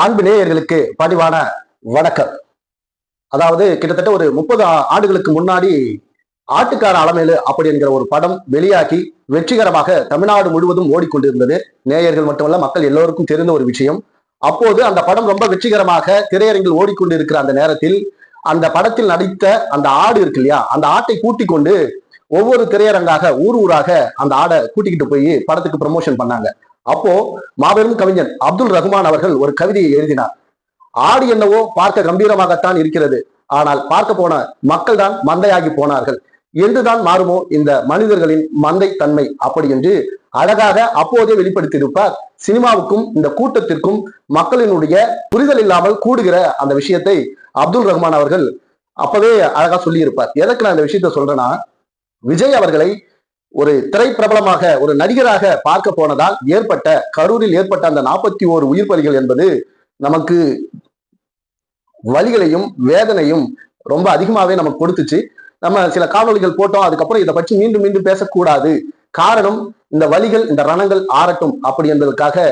ஆண்பு பதிவான வணக்கம். அதாவது கிட்டத்தட்ட ஒரு முப்பது ஆண்டுகளுக்கு முன்னாடி ஆட்டுக்கார அலமேலு அப்படி என்கிற ஒரு படம் வெளியாகி வெற்றிகரமாக தமிழ்நாடு முழுவதும் ஓடிக்கொண்டிருந்தது. நேயர்கள் மட்டுமல்ல மக்கள் எல்லோருக்கும் தெரிந்த ஒரு விஷயம். அப்போது அந்த படம் ரொம்ப வெற்றிகரமாக திரையரங்கில் ஓடிக்கொண்டிருக்கிற அந்த நேரத்தில் அந்த படத்தில் நடித்த அந்த ஆடு இருக்கு இல்லையா அந்த ஆட்டை கூட்டிக் கொண்டு ஒவ்வொரு திரையரங்காக ஊர் ஊராக அந்த ஆடை கூட்டிக்கிட்டு போய் படத்துக்கு ப்ரமோஷன் பண்ணாங்க. அப்போ மாபெரும் கவிஞன் அப்துல் ரஹ்மான் அவர்கள் ஒரு கவிதையை எழுதினார். ஆடு என்னவோ பார்க்க கம்பீரமாகத்தான் இருக்கிறது. ஆனால் பார்க்க போன மக்கள் தான் மந்தையாகி போனார்கள். என்றுதான் மாறுமோ இந்த மனிதர்களின் மந்தை தன்மை அப்படி என்று அழகாக அப்போதே வெளிப்படுத்தியிருப்பார். சினிமாவுக்கும் இந்த கூட்டத்திற்கும் மக்களினுடைய புரிதல் இல்லாமல் கூடுகிற அந்த விஷயத்தை அப்துல் ரஹ்மான் அவர்கள் அப்பவே அழகா சொல்லியிருப்பார். எதற்கு நான் இந்த விஷயத்த சொல்றேன்னா விஜய் அவர்களை ஒரு திரைப்பிரபலமாக ஒரு நடிகராக பார்க்க போனதால் ஏற்பட்ட கரூரில் ஏற்பட்ட அந்த நாற்பத்தி ஓரு உயிர் பலிகள் என்பது நமக்கு வலிகளையும் வேதனையும் ரொம்ப அதிகமாவே நமக்கு கொடுத்துச்சு. நம்ம சில காணொளிகள் போட்டோம். அதுக்கப்புறம் இதை பற்றி மீண்டும் மீண்டும் பேசக்கூடாது. காரணம் இந்த வலிகள் இந்த ரணங்கள் ஆறட்டும் அப்படி என்பதற்காக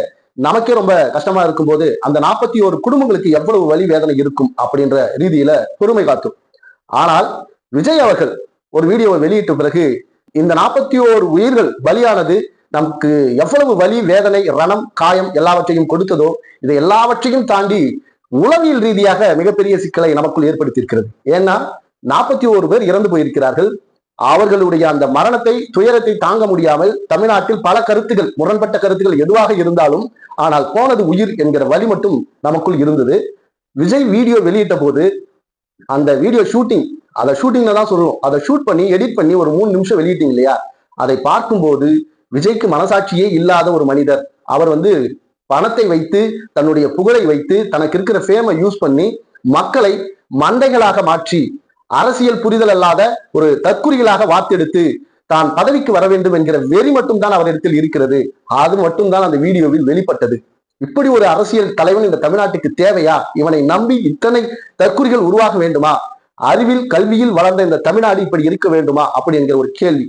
நமக்கே ரொம்ப கஷ்டமா இருக்கும்போது அந்த நாற்பத்தி ஒரு குடும்பங்களுக்கு எவ்வளவு வலி வேதனை இருக்கும் அப்படின்ற ரீதியில பொறுமை காத்தும் ஆனால் விஜய் அவர்கள் ஒரு வீடியோவை வெளியிட்ட பிறகு இந்த நாற்பத்தி ஓரு உயிர்கள் பலியானது நமக்கு எவ்வளவு வலி வேதனை ரணம் காயம் எல்லாவற்றையும் கொடுத்ததோ இதை எல்லாவற்றையும் தாண்டி உளவியல் ரீதியாக மிகப்பெரிய சிக்கலை நமக்குள் ஏற்படுத்தியிருக்கிறது. ஏன்னா நாற்பத்தி ஓரு பேர் இறந்து போயிருக்கிறார்கள். அவர்களுடைய அந்த மரணத்தை துயரத்தை தாங்க முடியாமல் தமிழ்நாட்டில் பல கருத்துகள் முரண்பட்ட கருத்துகள் எதுவாக இருந்தாலும் ஆனால் போனது உயிர் என்கிற வழி மட்டும் நமக்குள் இருந்தது. விஜய் வீடியோ வெளியிட்ட போது அந்த வீடியோ ஷூட்டிங் அதை ஷூட்டிங்ல தான் சொல்லுவோம் அதை ஷூட் பண்ணி எடிட் பண்ணி ஒரு மூணு நிமிஷம் வெளியிட்டீங்க இல்லையா? அதை பார்க்கும்போது விஜய்க்கு மனசாட்சியே இல்லாத ஒரு மனிதர். அவர் வந்து பணத்தை வைத்து தன்னுடைய புகழை வைத்து தனக்கு இருக்கிற ஃபேமை யூஸ் பண்ணி மக்களை மண்டைகளாக மாற்றி அரசியல் புரிதல் அல்லாத ஒரு தற்குறிகளாக வார்த்தெடுத்து தான் பதவிக்கு வர வேண்டும் என்கிற வெறி மட்டும்தான் அவரிடத்தில் இருக்கிறது. அது மட்டும்தான் அந்த வீடியோவில் வெளிப்பட்டது. இப்படி ஒரு அரசியல் தலைவன் இந்த தமிழ்நாட்டுக்கு தேவையா? இவனை நம்பி இத்தனை தற்குறிகள் உருவாக வேண்டுமா? அறிவில் கல்வியில் வளர்ந்த இந்த தமிழ்நாடு இப்படி இருக்க வேண்டுமா அப்படி என்கிற ஒரு கேள்வி.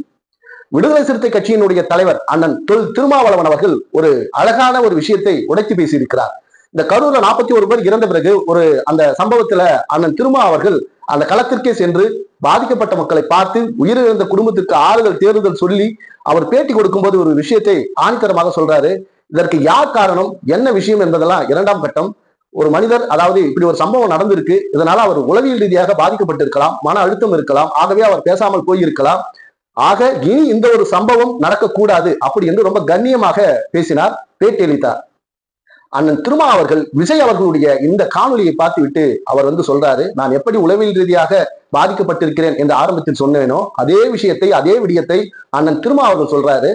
விடுதலை சிறுத்தை கட்சியினுடைய தலைவர் அண்ணன் தொல் திருமாவளவன் அவர்கள் ஒரு அழகான ஒரு விஷயத்தை உடைத்து பேசியிருக்கிறார். இந்த கரூர்ல நாற்பத்தி ஒரு பேர் இறந்த பிறகு ஒரு அந்த சம்பவத்துல அண்ணன் திருமா அவர்கள் அந்த களத்திற்கே சென்று பாதிக்கப்பட்ட மக்களை பார்த்து உயிரிழந்த குடும்பத்திற்கு ஆறுதல் தேர்தல் சொல்லி அவர் பேட்டி கொடுக்கும்போது ஒரு விஷயத்தை ஆணித்தரமாக சொல்றாரு. இதற்கு யார் காரணம் என்ன விஷயம் என்பதெல்லாம் இரண்டாம் கட்டம். ஒரு மனிதர் அதாவது இப்படி ஒரு சம்பவம் நடந்திருக்கு. இதனால அவர் உளவியல் ரீதியாக பாதிக்கப்பட்டிருக்கலாம் மன அழுத்தம் இருக்கலாம் ஆகவே அவர் பேசாமல் போயிருக்கலாம். ஆக இனி இந்த ஒரு சம்பவம் நடக்கக்கூடாது அப்படி என்று ரொம்ப கண்ணியமாக பேசினார் பேட்டியளித்தார் அண்ணன் திருமா அவர்கள் விஜய் அவர்களுடைய இந்த காணொலியை பார்த்துவிட்டு அவர் வந்து சொல்றாரு நான் எப்படி உளவியல் ரீதியாக பாதிக்கப்பட்டிருக்கிறேன் என்று ஆரம்பத்தில் சொன்னேனோ அதே விஷயத்தை அதே விடயத்தை அண்ணன் திருமா அவர்கள் சொல்றாரு.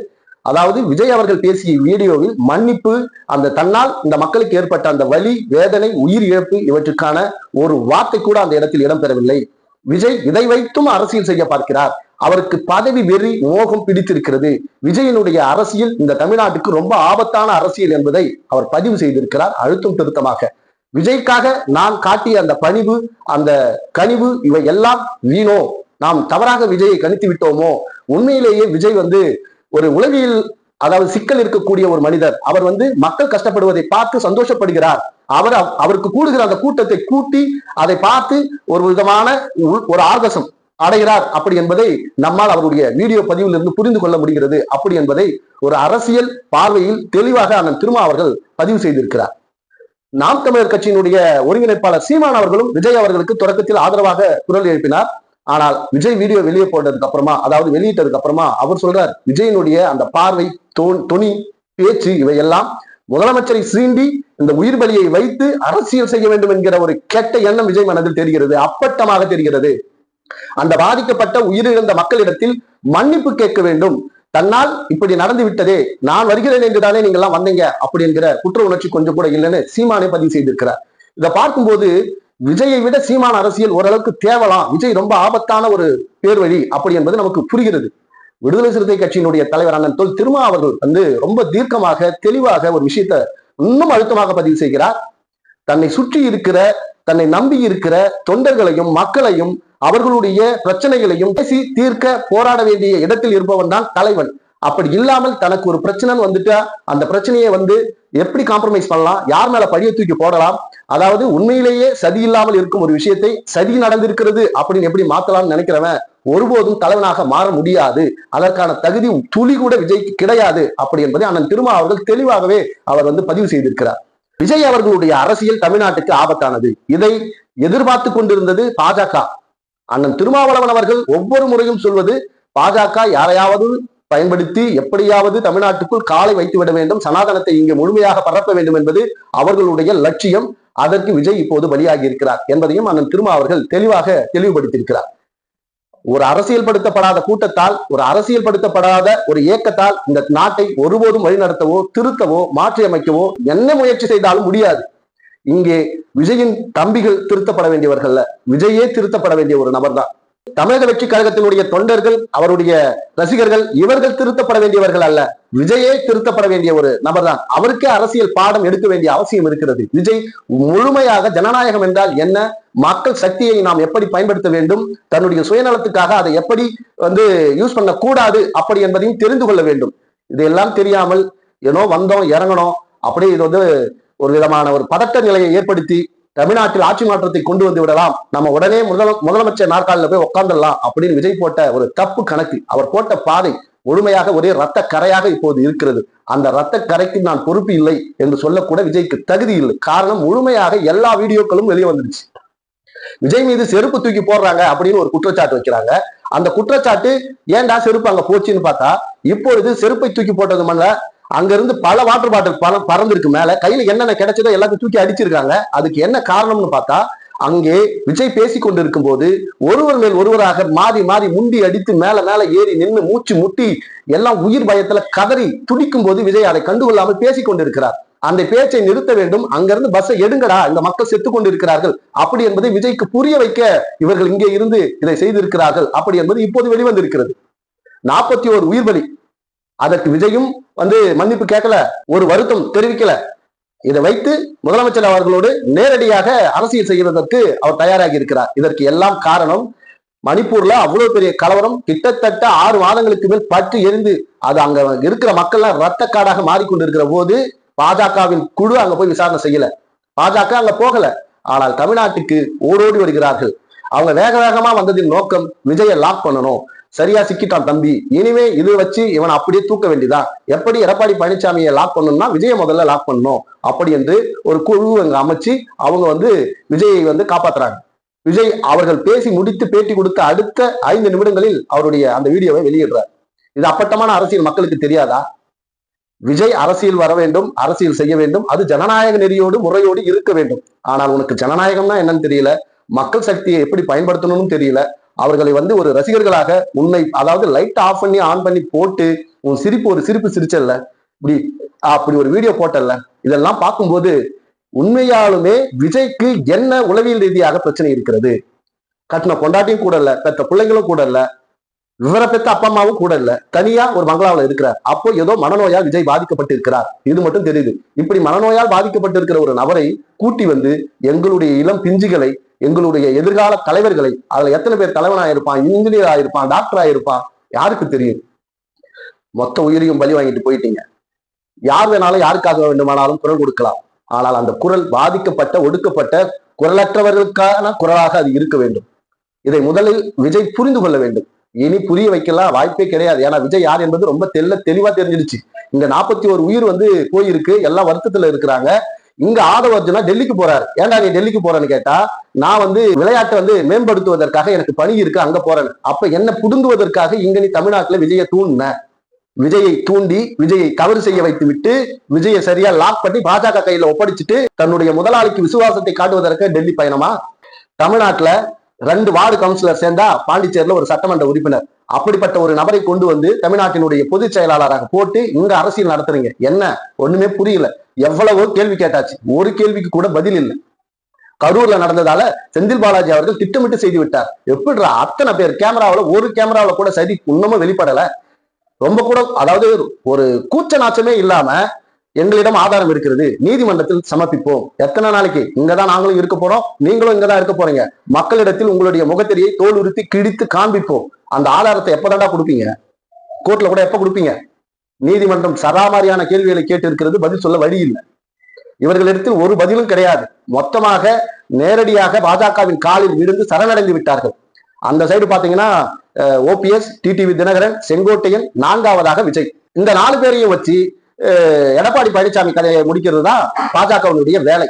அதாவது விஜய் அவர்கள் பேசிய வீடியோவில் மன்னிப்பு அந்த தன்னால் இந்த மக்களுக்கு ஏற்பட்ட அந்த வலி வேதனை உயிர் இழப்பு இவற்றுக்கான ஒரு வார்த்தை கூட அந்த இடத்தில் இடம்பெறவில்லை. விஜய் இதை வைத்தும் அரசியல் செய்ய பார்க்கிறார். அவருக்கு பதவி வெறி மோகம் பிடித்திருக்கிறது. விஜயனுடைய அரசியல் இந்த தமிழ்நாட்டுக்கு ரொம்ப ஆபத்தான அரசியல் என்பதை அவர் பதிவு செய்திருக்கிறார் அழுத்தம் திருத்தமாக. விஜய்க்காக நான் காட்டிய அந்த பணிவு அந்த கனிவு இவை எல்லாம் வீணோ. நாம் தவறாக விஜயை கணித்து விட்டோமோ? உண்மையிலேயே விஜய் வந்து ஒரு உலகில் அதாவது சிக்கல் இருக்கக்கூடிய ஒரு மனிதர் அவர் வந்து மக்கள் கஷ்டப்படுவதை பார்த்து சந்தோஷப்படுகிறார். அவர் அவருக்கு கூடுகிற அந்த கூட்டத்தை கூட்டி அதை பார்த்து ஒரு விதமான ஒரு ஆர்வசம் அடைகிறார். அப்படி என்பதை நம்மால் அவருடைய வீடியோ பதிவில் இருந்து புரிந்து கொள்ள முடிகிறது. அப்படி என்பதை ஒரு அரசியல் பார்வையில் தெளிவாக அண்ணன் திருமா அவர்கள் பதிவு செய்திருக்கிறார். நாம் தமிழர் கட்சியினுடைய ஒருங்கிணைப்பாளர் சீமான் அவர்களும் விஜய் அவர்களுக்கு தொடக்கத்தில் ஆதரவாக குரல் எழுப்பினார். ஆனால் விஜய் வீடியோ வெளியே போட்டதுக்கு அப்புறமா அதாவது வெளியிட்டதுக்கு அப்புறமா அவர் சொல்றார் விஜயனுடைய அந்த பார்வை துணி பேச்சு இவையெல்லாம் முதலமைச்சரை சீண்டி இந்த உயிர் பலியை வைத்து அரசியல் செய்ய வேண்டும் என்கிற ஒரு கெட்ட எண்ணம் விஜய் மனதில் தெரிகிறது அப்பட்டமாக தெரிகிறது. அந்த பாதிக்கப்பட்ட உயிரிழந்த மக்களிடத்தில் மன்னிப்பு கேட்க வேண்டும். தன்னால் இப்படி நடந்து விட்டதே நான் வருகிறேன் என்றுதானே நீங்க எல்லாம் வந்தீங்க அப்படி என்கிற குற்ற உணர்ச்சி கொஞ்சம் கூட இல்லைன்னு சீமானே பதிவு செய்திருக்கிறார். இதை பார்க்கும்போது விஜயை விட சீமான அரசியல் ஓரளவுக்கு தேவலாம் விஜய் ரொம்ப ஆபத்தான ஒரு பேர் வழி அப்படி என்பது நமக்கு புரிகிறது. விடுதலை சிறுத்தை கட்சியினுடைய தலைவர் அண்ணன் தொல் திருமா அவர்கள் வந்து ரொம்ப தீர்க்கமாக தெளிவாக ஒரு விஷயத்த இன்னும் அழுத்தமாக பதிவு செய்கிறார். தன்னை சுற்றி இருக்கிற தன்னை நம்பி இருக்கிற தொண்டர்களையும் மக்களையும் அவர்களுடைய பிரச்சனைகளையும் பேசி தீர்க்க போராட வேண்டிய இடத்தில் இருப்பவன் தான் தலைவன். அப்படி இல்லாமல் தனக்கு ஒரு பிரச்சனைன்னு வந்துட்டா அந்த பிரச்சனையை வந்து எப்படி காம்ப்ரமைஸ் பண்ணலாம்? யார் மேல பழிய தூக்கி போடலாம்? அதாவது உண்மையிலேயே சதி இல்லாமல் இருக்கும் ஒரு விஷயத்தை சதி நடந்திருக்கிறது அப்படின்னு எப்படி மாத்தலாம்னு நினைக்கிறவன் ஒருபோதும் தலைவனாக மாற முடியாது. அதற்கான தகுதி துளி கூட விஜய்க்கு கிடையாது அப்படி என்பதை அண்ணன் திருமா அவர்கள் தெளிவாகவே அவர் வந்து பதிவு செய்திருக்கிறார். விஜய் அவர்களுடைய அரசியல் தமிழ்நாட்டுக்கு ஆபத்தானது. இதை எதிர்பார்த்து கொண்டிருந்தது பாஜக. அண்ணன் திருமாவளவன் அவர்கள் ஒவ்வொரு முறையும் சொல்வது பாஜக யாரையாவது பயன்படுத்தி எப்படியாவது தமிழ்நாட்டுக்குள் காலை வைத்துவிட வேண்டும் சனாதனத்தை இங்கு முழுமையாக பரப்ப வேண்டும் என்பது அவர்களுடைய லட்சியம். அதற்கு விஜய் இப்போது பலியாகி இருக்கிறார் என்பதையும் அண்ணன் திருமா அவர்கள் தெளிவாக தெளிவுபடுத்தியிருக்கிறார். ஒரு அரசியல்படுத்தப்படாத கூட்டத்தால் ஒரு அரசியல்படுத்தப்படாத ஒரு இயக்கத்தால் இந்த நாட்டை ஒருபோதும் வழிநடத்தவோ திருத்தவோ மாற்றி அமைக்கவோ என்ன முயற்சி செய்தாலும் முடியாது. இங்கே விஜயின் தம்பிகள் திருத்தப்பட வேண்டியவர்கள் விஜயே திருத்தப்பட வேண்டிய ஒரு நபர்தான். தமிழக வெற்றி கழகத்தினுடைய தொண்டர்கள் அவருடைய ரசிகர்கள் இவர்கள் திருத்தப்பட வேண்டியவர்கள் அல்ல. விஜயே திருத்தப்பட வேண்டிய ஒரு நபர்தான். அவருக்கே அரசியல் பாடம் எடுக்க வேண்டிய அவசியம் இருக்கிறது. விஜய் முழுமையாக ஜனநாயகம் என்றால் என்ன? மக்கள் சக்தியை நாம் எப்படி பயன்படுத்த வேண்டும்? தன்னுடைய சுயநலத்துக்காக அதை எப்படி வந்து யூஸ் பண்ண கூடாது அப்படி என்பதையும் தெரிந்து கொள்ள வேண்டும். இதெல்லாம் தெரியாமல் ஏனோ வந்தோம் இறங்கணும் அப்படியே இது வந்து ஒரு விதமான ஒரு பதட்ட நிலையை ஏற்படுத்தி தமிழ்நாட்டில் ஆட்சி மாற்றத்தை கொண்டு வந்து விடலாம். நம்ம உடனே முதல முதலமைச்சர் நாற்காலில் போய் உட்காந்துடலாம் அப்படின்னு விஜய் போட்ட ஒரு தப்பு கணக்கு அவர் போட்ட பாதை முழுமையாக ஒரே ரத்த கரையாக இப்போது இருக்கிறது. அந்த ரத்த கரைக்கு நான் பொறுப்பு இல்லை என்று சொல்லக்கூட விஜய்க்கு தகுதி இல்லை. காரணம் முழுமையாக எல்லா வீடியோக்களும் வெளியே வந்துருச்சு விஜய் மீது செருப்பு தூக்கி போடுறாங்க அப்படின்னு ஒரு குற்றச்சாட்டு வைக்கிறாங்க. அந்த குற்றச்சாட்டு ஏன்டா செருப்பு அங்க போச்சுன்னு பார்த்தா இப்பொழுது செருப்பை தூக்கி போட்டது மல்ல அங்க இருந்து பல வாட்டர் பாட்டில் பற பறந்துருக்கு மேல. கையில என்னென்ன கிடைச்சதோ எல்லாத்தையும் தூக்கி அடிச்சிருக்காங்க. அதுக்கு என்ன காரணம்னு பார்த்தா அங்கே விஜய் பேசி கொண்டிருக்கும் போது ஒருவர் மேல் ஒருவராக மாறி மாறி முண்டி அடித்து மேல மேல ஏறி நின்று மூச்சு முட்டி எல்லாம் உயிர் பயத்துல கதறி துடிக்கும் போது விஜய் அதை கண்டுகொள்ளாமல் பேசி கொண்டிருக்கிறார். அந்த பேச்சை நிறுத்த வேண்டும். அங்கிருந்து பஸ்ஸை எடுங்கடா இந்த மக்கள் செத்து கொண்டிருக்கிறார்கள். அப்படி என்பதை விஜய்க்கு புரிய வைக்க இவர்கள் இங்கே இருந்து இதை செய்திருக்கிறார்கள். அப்படி என்பது இப்போது வெளிவந்திருக்கிறது. நாற்பத்தி ஓரு உயிர் பலி அதற்கு விஜயும் வந்து மன்னிப்பு கேட்கல ஒரு வருத்தம் தெரிவிக்கல. இதை வைத்து முதலமைச்சர் அவர்களோடு நேரடியாக அரசியல் செய்வதற்கு அவர் தயாராகி இருக்கிறார். இதற்கு எல்லாம் காரணம் மணிப்பூர்ல அவ்வளவு பெரிய கலவரம் கிட்டத்தட்ட ஆறு மாதங்களுக்கு மேல் பற்றி எரிந்து அது அங்க இருக்கிற மக்கள்லாம் ரத்த காடாக மாறிக்கொண்டிருக்கிற போது பாஜகவின் குழு அங்க போய் விசாரணை செய்யல. பாஜக அங்க போகல. ஆனால் தமிழ்நாட்டுக்கு ஓடோடி வருகிறார்கள். அவங்க வேக வேகமா வந்ததின் நோக்கம் விஜயை லாக் பண்ணணும். சரியா சிக்கிட்டான் தம்பி. இனிமே இது வச்சு இவனை அப்படியே தூக்க வேண்டியதா? எப்படி எடப்பாடி பழனிசாமியை லாக் பண்ணணும்னா விஜய முதல்ல லாக் பண்ணணும். அப்படி என்று ஒரு குழு அங்க அமைச்சு அவங்க வந்து விஜயை வந்து காப்பாத்துறாங்க. விஜய் அவர்கள் பேசி முடித்து பேட்டி கொடுத்த அடுத்த ஐந்து நிமிடங்களில் அவருடைய அந்த வீடியோவை வெளியிடுறார். இது அப்பட்டமான அரசியல் மக்களுக்கு தெரியாதா? விஜய் அரசியல் வர வேண்டும் அரசியல் செய்ய வேண்டும். அது ஜனநாயக நெறியோடு முறையோடு இருக்க வேண்டும். ஆனால் உனக்கு ஜனநாயகம்னா என்னன்னு தெரியல. மக்கள் சக்தியை எப்படி பயன்படுத்தணும்னு தெரியல. அவர்களை வந்து ஒரு ரசிகர்களாக உன்னை அதாவது லைட் ஆஃப் பண்ணி ஆன் பண்ணி போட்டு உன் சிரிப்பு ஒரு சிரிப்பு சிரிச்சல்ல? இப்படி அப்படி ஒரு வீடியோ போட்டல்ல? இதெல்லாம் பார்க்கும்போது உண்மையாலுமே விஜய்க்கு என்ன உளவியல் ரீதியாக பிரச்சனை இருக்கிறது? கட்டின கொண்டாட்டியும் கூட இல்ல பெற்ற பிள்ளைங்களும் கூட இல்ல விவர பெற்ற அப்பா அம்மாவும் கூட இல்ல தனியா ஒரு மங்களாவில் இருக்கிறார். அப்போ ஏதோ மனநோயால் விஜய் பாதிக்கப்பட்டு இருக்கிறார். இது மட்டும் தெரியுது. இப்படி மனநோயால் பாதிக்கப்பட்டு இருக்கிற ஒரு நபரை கூட்டி வந்து எங்களுடைய இளம் பிஞ்சுகளை எங்களுடைய எதிர்கால தலைவர்களை அதுல எத்தனை பேர் தலைவனாக இருப்பான் இன்ஜினியர் ஆயிருப்பான் டாக்டர் ஆயிருப்பான் யாருக்கு தெரியும்? மொத்த உயிரையும் பலி வாங்கிட்டு போயிட்டீங்க. யார் வேணாலும் யாருக்காக வேண்டுமானாலும் குரல் கொடுக்கலாம். ஆனால் அந்த குரல் பாதிக்கப்பட்ட ஒடுக்கப்பட்ட குரலற்றவர்களுக்கான குரலாக அது இருக்க வேண்டும். இதை முதலில் விஜய் புரிந்து கொள்ள வேண்டும். இனி புரிய வைக்கலாம் வாய்ப்பே கிடையாது. ஏன்னா விஜய் யார் என்பது ரொம்ப தெல்ல தெளிவா தெரிஞ்சிடுச்சு. இந்த நாற்பத்தி ஒரு உயிர் வந்து போயிருக்கு எல்லாம் வருத்தத்துல இருக்கிறாங்க. இங்க ஆதவ அர்ஜுனா டெல்லிக்கு போறாரு. ஏன்டா நீ டெல்லிக்கு போறேன்னு கேட்டா நான் வந்து விளையாட்டை வந்து மேம்படுத்துவதற்காக எனக்கு பணி இருக்கு அங்க போறேன் அப்ப என்ன புடுங்குவதற்காக இங்க நீ தமிழ்நாட்டுல விஜய தூண்டின விஜயை தூண்டி விஜயை தவறு செய்ய வைத்து விட்டு விஜயை சரியா லாக் பண்ணி பாஜக கையில ஒப்படைச்சிட்டு தன்னுடைய முதலாளிக்கு விசுவாசத்தை காட்டுவதற்கு டெல்லி பயணமா? தமிழ்நாட்டுல ரெண்டு வார்டு கவுன்சிலர் சேர்ந்தா பாண்டிச்சேரியில ஒரு சட்டமன்ற உறுப்பினர். அப்படிப்பட்ட ஒரு நபரை கொண்டு வந்து தமிழ்நாட்டினுடைய பொதுச் செயலாளராக போட்டு இங்க அரசியல் நடத்துறீங்க. என்ன? ஒண்ணுமே புரியல. எவ்வளவோ கேள்வி கேட்டாச்சு. ஒரு கேள்விக்கு கூட பதில் இல்லை. கரூர்ல நடந்ததால செந்தில் பாலாஜி அவர்கள் திட்டமிட்டு செய்து விட்டார். எப்படிடா அத்தனை பேர் கேமராவில் ஒரு கேமராவில் கூட சரி இன்னமும் வெளிப்படல? ரொம்ப கூட அதாவது ஒரு கூச்ச நாச்சமே இல்லாம எங்களிடம் ஆதாரம் இருக்கிறது. நீதிமன்றத்தில் சமர்ப்பிப்போம். எத்தனை நாளைக்கு? இங்கதான் நாங்களும் இருக்க போறோம். நீங்களும் இங்கதான் இருக்க போறீங்க. மக்களிடத்தில் உங்களுடைய முகத்தெரியை தோல் உறுத்தி கிழித்து காண்பிப்போம். அந்த ஆதாரத்தை எப்பதாண்டா கொடுப்பீங்க? கோர்ட்ல கூட எப்ப கொடுப்பீங்க? நீதிமன்றம் சராமாரியான கேள்விகளை கேட்டு இருக்கிறது பதில் சொல்ல வழி இல்லை. இவர்களிடத்தில் ஒரு பதிலும் கிடையாது. மொத்தமாக நேரடியாக பாஜகவின் காலில் விழுந்து சரணடைந்து விட்டார்கள். அந்த சைடு பாத்தீங்கன்னா ஓபிஎஸ் டிடிவி தினகரன் செங்கோட்டையன் நான்காவதாக விஜய். இந்த நாலு பேரையும் வச்சு எடப்பாடி பழனிசாமி கதையை முடிக்கிறது தான் பாஜகவினுடைய வேலை.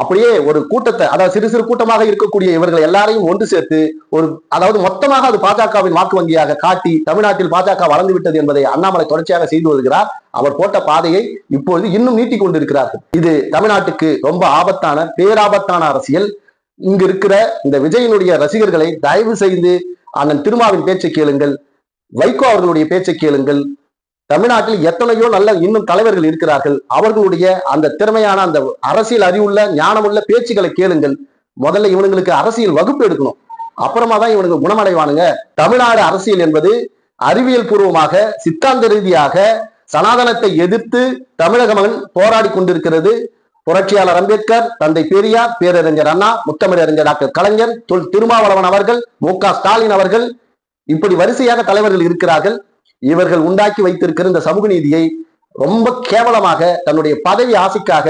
அப்படியே ஒரு கூட்டத்தை அதாவது சிறு சிறு கூட்டமாக இருக்கக்கூடிய இவர்கள் எல்லாரையும் ஒன்று சேர்த்து ஒரு அதாவது மொத்தமாக அது பாஜகவின் வாக்கு வங்கியாக காட்டி தமிழ்நாட்டில் பாஜக வளர்ந்து விட்டது என்பதை அண்ணாமலை தொடர்ச்சியாக செய்து வருகிறார். அவர் போட்ட பாதையை இப்பொழுது இன்னும் நீட்டிக் கொண்டிருக்கிறார்கள். இது தமிழ்நாட்டுக்கு ரொம்ப ஆபத்தான பேராபத்தான அரசியல். இங்கு இருக்கிற இந்த விஜயனுடைய ரசிகர்களை தயவு செய்து அண்ணன் திருமாவின் பேச்சை கேளுங்கள். வைகோ அவர்களுடைய பேச்சை கேளுங்கள். தமிழ்நாட்டில் எத்தனையோ நல்ல இன்னும் தலைவர்கள் இருக்கிறார்கள். அவர்களுடைய அந்த திறமையான அந்த அரசியல் அறிவுள்ள ஞானமுள்ள பேச்சுக்களை கேளுங்கள். முதல்ல இவனுங்களுக்கு அரசியல் வகுப்பு எடுக்கணும். அப்புறமா தான் இவனுங்க குணமடைவானுங்க. தமிழ்நாடு அரசியல் என்பது அறிவியல் பூர்வமாக சித்தாந்த ரீதியாக சனாதனத்தை எதிர்த்து தமிழக மகன் போராடி கொண்டிருக்கிறது. புரட்சியாளர் அம்பேத்கர் தந்தை பெரியார் பேரறிஞர் அண்ணா முத்தமிழறிஞர் டாக்டர் கலைஞர் தொல் திருமாவளவன் அவர்கள் மு க ஸ்டாலின் அவர்கள் இப்படி வரிசையாக தலைவர்கள் இருக்கிறார்கள். இவர்கள் உண்டாக்கி வைத்திருக்கிற இந்த சமூக நீதியை ரொம்ப கேவலமாக தன்னுடைய பதவி ஆசைக்காக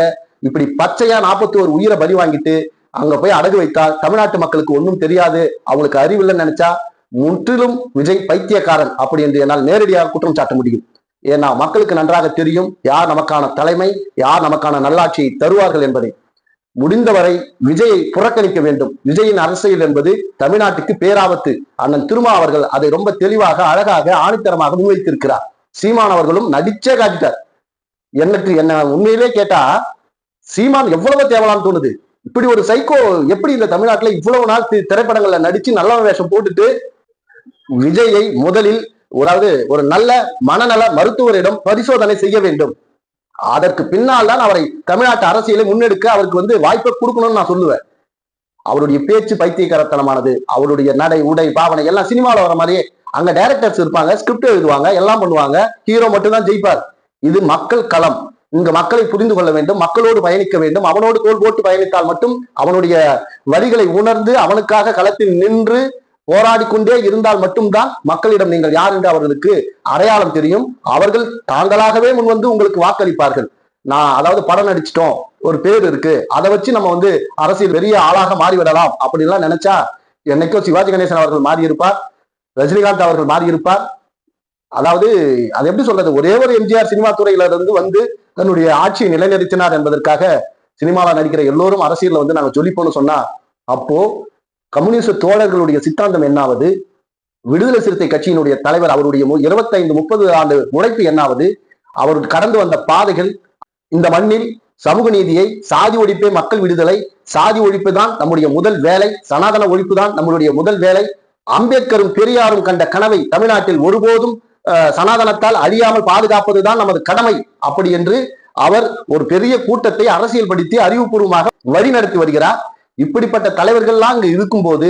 இப்படி பச்சையா நாற்பத்தி ஒரு உயிரை பலி வாங்கிட்டு அங்க போய் அடகு வைத்தால் தமிழ்நாட்டு மக்களுக்கு ஒன்றும் தெரியாது. அவங்களுக்கு அறிவில்லைன்னு நினைச்சா முற்றிலும் விஜய் பைத்தியக்காரன் அப்படி என்று என்னால் நேரடியாக குற்றம் சாட்ட முடியும். ஏன்னா மக்களுக்கு நன்றாக தெரியும் யார் நமக்கான தலைமை யார் நமக்கான நல்லாட்சியை தருவார்கள் என்பதை. முடிந்தவரை விஜயை புறக்கணிக்க வேண்டும். விஜயின் அரசியல் என்பது தமிழ்நாட்டுக்கு பேராபத்து. அண்ணன் திருமா அவர்கள் அதை ரொம்ப தெளிவாக அழகாக ஆணித்தரமாக முன்வைத்திருக்கிறார். சீமான் அவர்களும் நடிச்சே காட்டிட்டார். எனக்கு என்ன உண்மையிலே கேட்டா சீமான் எவ்வளவு தேவலான்னு தோணுது. இப்படி ஒரு சைக்கோ எப்படி இந்த தமிழ்நாட்டுல இவ்வளவு நாள் திரைப்படங்கள்ல நடிச்சு நல்ல வேஷம் போட்டுட்டு விஜயை முதலில் அதாவது ஒரு நல்ல மனநல மருத்துவரிடம் பரிசோதனை செய்ய வேண்டும். அதற்கு பின்னால் தான் அவரை தமிழ்நாட்டு அரசியலை முன்னெடுக்க அவருக்கு வந்து வாய்ப்பை கொடுக்கணும்னு நான் சொல்லுவேன். அவருடைய பேச்சு பைத்தியக்காரத்தனமானது அவருடைய நடை உடை பாவனை எல்லாம் சினிமாவில் வர மாதிரியே அங்க டைரக்டர்ஸ் இருப்பாங்க ஸ்கிரிப்ட் எழுதுவாங்க எல்லாம் பண்ணுவாங்க ஹீரோ மட்டும் தான் ஜெயிப்பார். இது மக்கள் களம். இங்க மக்களை புரிந்து கொள்ள வேண்டும் மக்களோடு பயணிக்க வேண்டும் அவனோடு தோல் போட்டு பயணித்தால் மட்டும் அவனுடைய வரிகளை உணர்ந்து அவனுக்காக களத்தில் நின்று போராடி கொண்டே இருந்தால் மட்டும்தான் மக்களிடம் நீங்கள் யார் என்று அவர்களுக்கு அடையாளம் தெரியும். அவர்கள் தாங்களாகவே முன் வந்து உங்களுக்கு வாக்களிப்பார்கள். நான் அதாவது படம் நடிச்சிட்டோம் ஒரு பேர் இருக்கு. அதை வச்சு நம்ம வந்து அரசியல் பெரிய ஆளாக மாறிவிடலாம் அப்படின்லாம் நினைச்சா என்னைக்கோ சிவாஜி கணேசன் அவர்கள் மாறியிருப்பார் ரஜினிகாந்த் அவர்கள் மாறியிருப்பார். அதாவது அது எப்படி சொல்றது? ஒரே ஒரு எம்ஜிஆர் சினிமா துறையில இருந்து வந்து தன்னுடைய ஆட்சியை நிலைநிறுத்தினார் என்பதற்காக சினிமாவில் நடிக்கிற எல்லோரும் அரசியல்ல வந்து நாங்கள் ஜொலிப்போம்னு சொன்னா அப்போ கம்யூனிஸ்ட் தோழர்களுடைய சித்தாந்தம் என்னாவது? விடுதலை சிறுத்தை கட்சியினுடைய தலைவர் அவருடைய மு- 25 முப்பது ஆண்டு உழைப்பு என்னாவது? அவர் கடந்து வந்த பாதைகள் இந்த மண்ணில் சமூக நீதியை சாதி ஒழிப்பே மக்கள் விடுதலை சாதி ஒழிப்பு தான் நம்முடைய முதல் வேலை சனாதன ஒழிப்பு தான் நம்மளுடைய முதல் வேலை. அம்பேத்கரும் பெரியாரும் கண்ட கனவை தமிழ்நாட்டில் ஒருபோதும் அஹ், சனாதனத்தால் அழியாமல் பாதுகாப்பதுதான் நமது கடமை. அப்படி என்று அவர் ஒரு பெரிய கூட்டத்தை அரசியல்படுத்தி அறிவுபூர்வமாக வழி நடத்தி வருகிறார். இப்படிப்பட்ட தலைவர்கள்லாம் அங்க இருக்கும்போது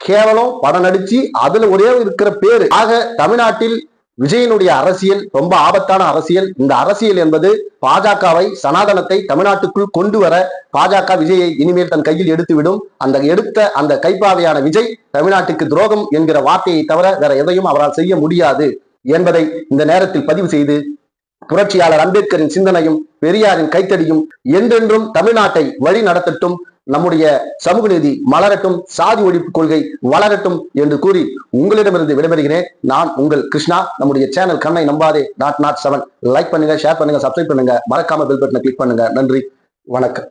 கேவலம் படம் நடிச்சு அதுல ஒரே இருக்கிற பேரு. ஆக தமிழ்நாட்டில் விஜயனுடைய அரசியல் ரொம்ப ஆபத்தான அரசியல். இந்த அரசியல் என்பது பாஜகவை சனாதனத்தை தமிழ்நாட்டுக்குள் கொண்டு வர பாஜக விஜயை இனிமேல் தன் கையில் எடுத்துவிடும். அந்த எடுத்த அந்த கைப்பாவையான விஜய் தமிழ்நாட்டுக்கு துரோகம் என்கிற வார்த்தையை தவிர வேற எதையும் அவரால் செய்ய முடியாது என்பதை இந்த நேரத்தில் பதிவு செய்து புரட்சியாளர் அம்பேத்கரின் சிந்தனையும் பெரியாரின் கைத்தடியும் என்றென்றும் தமிழ்நாட்டை வழி நடத்தட்டும் நம்முடைய சமூக நீதி மலரட்டும் சாதி ஒழிப்பு கொள்கை வளரட்டும் என்று கூறி உங்களிடமிருந்து விடைபெறுகிறேன். நான் உங்கள் கிருஷ்ணா. நம்முடைய சேனல் கண்ணை நம்பாதே. நாட் நாட் செவன் லைக் பண்ணுங்க ஷேர் பண்ணுங்க சப்ஸ்கிரைப் பண்ணுங்க. மறக்காம பெல் பட்டனை கிளிக் பண்ணுங்க. நன்றி. வணக்கம்.